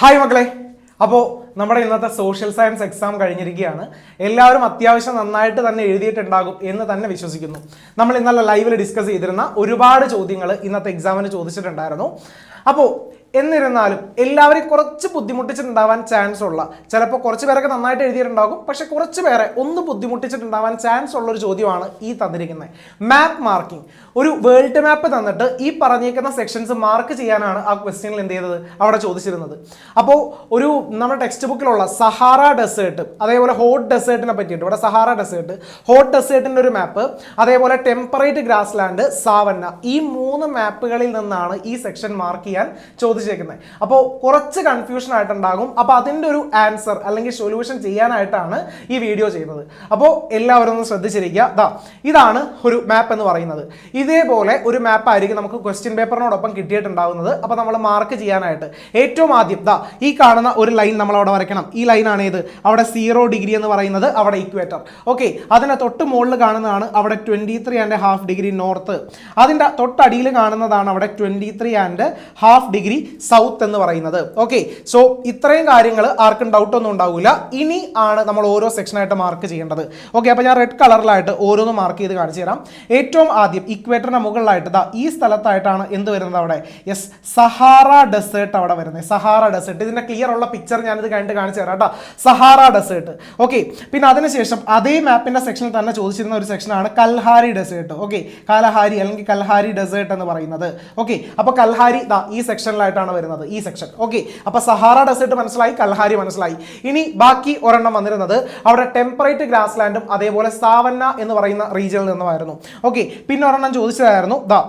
Hi മക്കളെ. അപ്പോൾ നമ്മുടെ ഇന്നത്തെ സോഷ്യൽ സയൻസ് എക്സാം കഴിഞ്ഞിരിക്കുകയാണ്. എല്ലാവരും അത്യാവശ്യം നന്നായിട്ട് തന്നെ എഴുതിയിട്ടുണ്ടാകും എന്ന് തന്നെ വിശ്വസിക്കുന്നു. നമ്മൾ ഇന്നലെ ലൈവിൽ ഡിസ്കസ് ചെയ്തിരുന്ന ഒരുപാട് ചോദ്യങ്ങൾ ഇന്നത്തെ എക്സാമിന് ചോദിച്ചിട്ടുണ്ടായിരുന്നു. അപ്പോൾ എന്നിരുന്നാലും എല്ലാവരും കുറച്ച് ബുദ്ധിമുട്ടിച്ചിട്ടുണ്ടാവാൻ ചാൻസ് ഉള്ള ചിലപ്പോൾ കുറച്ച് പേരൊക്കെ നന്നായിട്ട് എഴുതിയിട്ടുണ്ടാകും പക്ഷെ കുറച്ച് പേരെ ഒന്ന് ബുദ്ധിമുട്ടിച്ചിട്ടുണ്ടാവാൻ ചാൻസ് ഉള്ള ഒരു ചോദ്യമാണ് ഈ തന്നിരിക്കുന്നത് മാപ്പ് മാർക്കിംഗ് ഒരു വേൾഡ് മാപ്പ് തന്നിട്ട് ഈ പറഞ്ഞേക്കുന്ന സെക്ഷൻസ് മാർക്ക് ചെയ്യാനാണ് ആ ക്വസ്റ്റ്യനിൽ എന്ത് ചെയ്തത് അവിടെ ചോദിച്ചിരുന്നത്. അപ്പോൾ ഒരു നമ്മുടെ ടെക്സ്റ്റ് ബുക്കിലുള്ള സഹാറ ഡെസേർട്ട് അതേപോലെ ഹോട്ട് ഡെസേർട്ടിനെ പറ്റിയിട്ട് ഇവിടെ സഹാറ ഡെസേർട്ട് ഹോട്ട് ഡെസേർട്ടിന്റെ ഒരു മാപ്പ് അതേപോലെ ടെമ്പറേറ്റ് ഗ്രാസ് ലാൻഡ് സാവന്ന ഈ മൂന്ന് മാപ്പുകളിൽ നിന്നാണ് ഈ സെക്ഷൻ മാർക്ക് ചെയ്യാൻ ചോദിച്ചേക്കുന്നത്. അപ്പോൾ കുറച്ച് കൺഫ്യൂഷൻ ആയിട്ടുണ്ടാകും. അപ്പോൾ അതിന്റെ ഒരു ആൻസർ അല്ലെങ്കിൽ സൊല്യൂഷൻ ചെയ്യാനായിട്ടാണ് ഈ വീഡിയോ ചെയ്യുന്നത്. അപ്പോൾ എല്ലാവരും ഒന്ന് ശ്രദ്ധിച്ചിരിക്കുക. ഇതാണ് ഒരു മാപ്പ് എന്ന് പറയുന്നത്. ഇതേപോലെ ഒരു മാപ്പ് ആയിരിക്കും നമുക്ക് ക്വസ്റ്റ്യൻ പേപ്പറിനോടൊപ്പം കിട്ടിയിട്ടുണ്ടാകുന്നത് അപ്പോൾ നമ്മൾ മാർക്ക് ചെയ്യാനായിട്ട്. ഏറ്റവും ആദ്യം ദാ ഈ കാണുന്ന ഒരു ലൈൻ നമ്മൾ അവിടെ വരയ്ക്കണം. ഈ ലൈനാണ് ഏത്? അവിടെ സീറോ ഡിഗ്രി എന്ന് പറയുന്നത് അവിടെ ഇക്വേറ്റർ ഓക്കെ അതിന് തൊട്ട് മുകളിൽ കാണുന്നതാണ് അവിടെ twenty three and half degree north അതിന്റെ തൊട്ടടിയിൽ കാണുന്നതാണ് അവിടെ twenty three and half degree south എന്ന് പറയുന്നത്. ഓക്കെ സോ ഇത്രയും കാര്യങ്ങൾ ആർക്കും ഡൗട്ട് ഒന്നും ഉണ്ടാവില്ല ഇനി ആണ് നമ്മൾ ഓരോ സെക്ഷനായിട്ട് മാർക്ക് ചെയ്യേണ്ടത്. ഓക്കെ അപ്പോൾ ഞാൻ റെഡ് കളറിലായിട്ട് ഓരോന്ന് മാർക്ക് ചെയ്ത് കാണിച്ചു തരാം. ഏറ്റവും ആദ്യം ഇക്വേറ്ററിന് മുകളിലായിട്ട് ദാ ഈ സ്ഥലത്തായിട്ടാണ് എന്ത് വരുന്നത് അവിടെ? യെസ് സഹാറ ഡെസേർട്ട് അവിടെ വരുന്നത്. സഹാറ ഡെസേർട്ട് ഇതിന്റെ ക്ലിയർ ഉള്ള പിക്ചർ ഞാനിത് കണ്ടിട്ട് കാണിച്ചു തരാം കേട്ടോ. സഹാറ ഡെസേർട്ട് ഓക്കെ പിന്നെ അതിനുശേഷം അതേ മാപ്പിന്റെ സെക്ഷനിൽ തന്നെ ചോദിച്ചിരുന്ന ഒരു സെക്ഷനാണ് കൽഹാരി ഡെസേർട്ട് ഓക്കെ കാലഹാരി അല്ലെങ്കിൽ കൽഹാരി ഡെസേർട്ട് എന്ന് പറയുന്നത്. ഓക്കെ അപ്പോൾ കൽഹാരി ദാ ഈ സെക്ഷനിലായിട്ടാണ് വരുന്നത് ഈ സെക്ഷൻ ഓക്കെ അപ്പോൾ സഹാറ ഡെസേർട്ട് മനസ്സിലായി കൽഹാരി മനസ്സിലായി. ഇനി ബാക്കി ഒരെണ്ണം വന്നിരുന്നത് അവിടെ ടെമ്പറേറ്റ് ഗ്രാസ് ലാൻഡും അതേപോലെ സാവന്ന എന്ന് പറയുന്ന റീജിയനിൽ നിന്നുമായിരുന്നു. ഓക്കെ പിന്നെ ഒരെണ്ണം ചോദിച്ചതായിരുന്നു. ദാ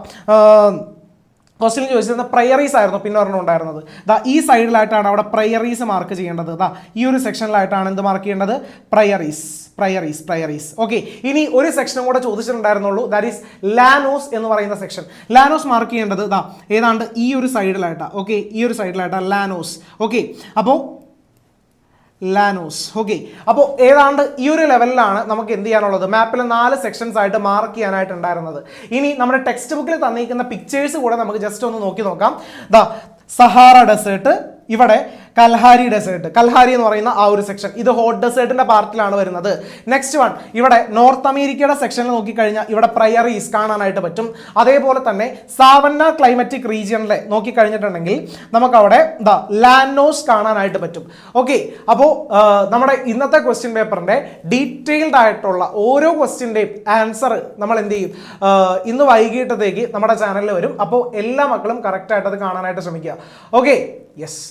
ക്വസ്റ്റ്യൻ ചോദിച്ചിരുന്ന പ്രയറീസ് ആയിരുന്നു പിന്നെ ഉണ്ടായിരുന്നത്. ദാ ഈ സൈഡിലായിട്ടാണ് അവിടെ പ്രയറീസ് മാർക്ക് ചെയ്യേണ്ടത്. ദാ ഈ ഒരു സെക്ഷനിലായിട്ടാണ് എന്ത് മാർക്ക് ചെയ്യേണ്ടത്? പ്രയറീസ് പ്രയറീസ് പ്രയറീസ് ഓക്കെ ഇനി ഒരു സെക്ഷനും കൂടെ ചോദിച്ചിട്ടുണ്ടായിരുന്നുള്ളൂ. ദാറ്റ് ഈസ് ലാനോസ് എന്ന് പറയുന്ന സെക്ഷൻ ലാനോസ് മാർക്ക് ചെയ്യേണ്ടത് ദാ ഏതാണ്ട് ഈ ഒരു സൈഡിലായിട്ടാണ് ഓക്കെ ഈ ഒരു സൈഡിലായിട്ടാണ് ലാനോസ് ഓക്കെ അപ്പോൾ ലാനോസ് ഓക്കെ അപ്പോൾ ഏതാണ്ട് ഈ ഒരു ലെവലിലാണ് നമുക്ക് എന്ത് ചെയ്യാനുള്ളത്? മാപ്പിൽ നാല് സെക്ഷൻസ് ആയിട്ട് മാർക്ക് ചെയ്യാനായിട്ട് ഉണ്ടായിരുന്നത് ഇനി നമ്മുടെ ടെക്സ്റ്റ് ബുക്കിൽ തന്നിരിക്കുന്ന പിക്ചേഴ്സ് കൂടെ നമുക്ക് ജസ്റ്റ് ഒന്ന് നോക്കി നോക്കാം. ദ സഹാറ ഡെസേർട്ട് ഇവിടെ കൽഹാരി ഡെസേർട്ട് കൽഹാരി എന്ന് പറയുന്ന ആ ഒരു സെക്ഷൻ ഇത് ഹോട്ട് ഡെസേർട്ടിന്റെ പാർട്ടിലാണ് വരുന്നത്. നെക്സ്റ്റ് വൺ ഇവിടെ നോർത്ത് അമേരിക്കയുടെ സെക്ഷനിൽ നോക്കിക്കഴിഞ്ഞാൽ ഇവിടെ പ്രയറീസ് കാണാനായിട്ട് പറ്റും. അതേപോലെ തന്നെ സാവന്ന ക്ലൈമറ്റിക് റീജിയനിലെ നോക്കിക്കഴിഞ്ഞിട്ടുണ്ടെങ്കിൽ നമുക്ക് അവിടെ എന്താ ലാൻഡോസ് കാണാനായിട്ട് പറ്റും. ഓക്കെ അപ്പോൾ നമ്മുടെ ഇന്നത്തെ ക്വസ്റ്റ്യൻ പേപ്പറിന്റെ ഡീറ്റെയിൽഡ് ആയിട്ടുള്ള ഓരോ ക്വസ്റ്റ്യന്റെയും ആൻസർ നമ്മൾ എന്ത് ചെയ്യും? ഇന്ന് വൈകിട്ടത്തേക്ക് നമ്മുടെ ചാനലിൽ വരും. അപ്പോൾ എല്ലാ മക്കളും കറക്റ്റായിട്ട് അത് കാണാനായിട്ട് ശ്രമിക്കുക. Okay yes